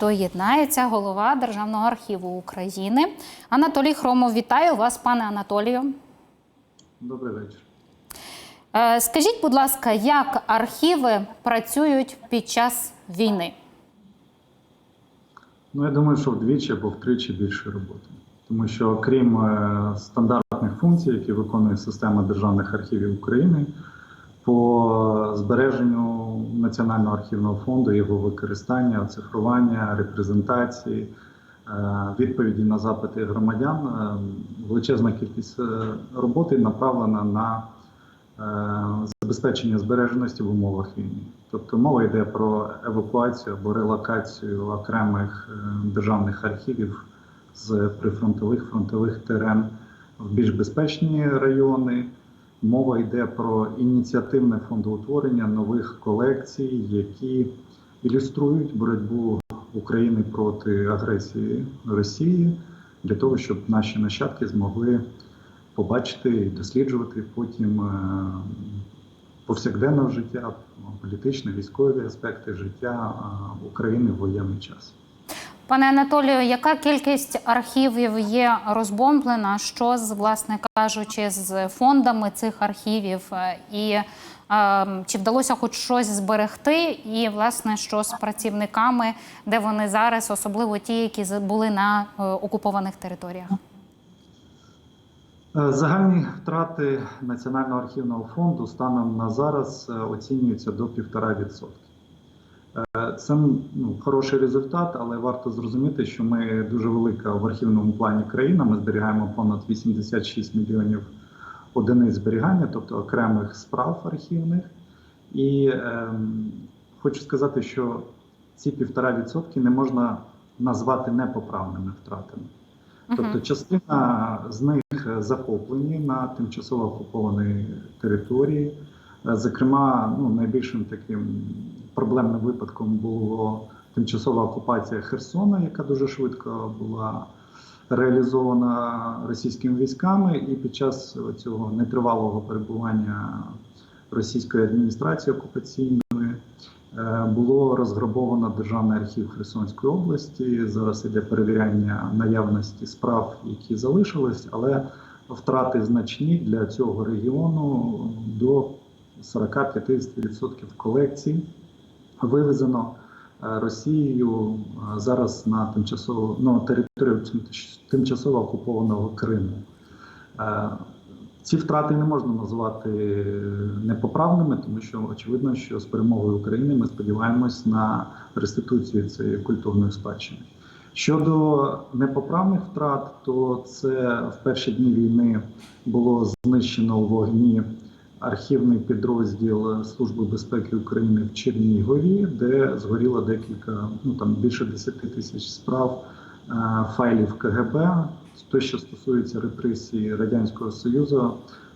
Доєднається голова Державного архіву України Анатолій Хромов. Вітаю вас, пане Анатолію. Добрий вечір. Е, Скажіть, будь ласка, як архіви працюють під час війни? Ну, я думаю, що вдвічі або втричі більше роботи. Тому що окрім е, стандартних функцій, які виконує система державних архівів України, по збереженню Національного архівного фонду, його використання, оцифрування, репрезентації, е, відповіді на запити громадян, е, величезна кількість е, роботи направлена на забезпечення збереженості в умовах війни. Тобто мова йде про евакуацію або релокацію окремих державних архівів з прифронтових фронтових терен в більш безпечні райони. Мова йде про ініціативне фондоутворення нових колекцій, які ілюструють боротьбу України проти агресії Росії для того, щоб наші нащадки змогли побачити і досліджувати потім е, повсякденного життя, політичні, військові аспекти життя е, України в воєнний час. Пане Анатолію, яка кількість архівів є розбомблена? Що з, власне кажучи, з фондами цих архівів? Е, І е, чи вдалося хоч щось зберегти? І, власне, що з працівниками, де вони зараз, особливо ті, які були на е, окупованих територіях? Е, Загальні втрати Національного архівного фонду станом на зараз оцінюються до 1,5%. Е, Це ну, хороший результат, але варто зрозуміти, що ми дуже велика в архівному плані країна. Ми зберігаємо понад 86 мільйонів одиниць зберігання, тобто окремих справ архівних. І ем, хочу сказати, що ці 1,5% не можна назвати непоправними втратами. Тобто частина з них захоплені на тимчасово окупованій території. Е, Зокрема, ну, найбільшим таким проблемним випадком було тимчасова окупація Херсона, яка дуже швидко була реалізована російськими військами, і під час цього нетривалого перебування російської адміністрації окупаційної е, було розграбовано державний архів Херсонської області. Зараз іде перевіряння наявності справ, які залишились, але втрати значні для цього регіону 40-50% колекцій вивезено е, Росією е, зараз на тимчасово ну, територію тим- тимчасово окупованого Криму. Е, Ці втрати не можна назвати непоправними, тому що очевидно, що з перемогою України ми сподіваємось на реституцію цієї культурної спадщини. Щодо непоправних втрат, то це в перші дні війни було знищено у вогні архівний підрозділ Служби безпеки України в Чернігові, де згоріло декілька, ну там більше 10 тисяч справ е, файлів КГБ, те, що стосується репресії Радянського Союзу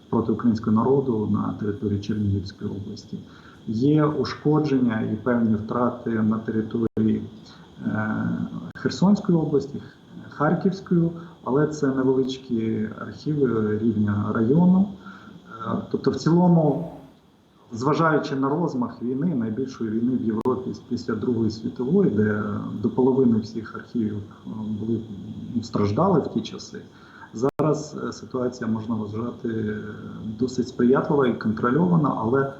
проти українського народу на території Чернігівської області. Є ушкодження і певні втрати на території е, Херсонської області, Харківської, але це невеличкі архіви рівня району. Тобто, в цілому, зважаючи на розмах війни, найбільшої війни в Європі після Другої світової, де до половини всіх архівів е, були ну, страждали в ті часи. Зараз е, ситуація можна вважати е, досить сприятлива і контрольована, але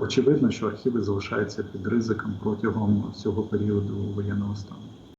очевидно, що архіви залишаються під ризиком протягом всього періоду воєнного стану.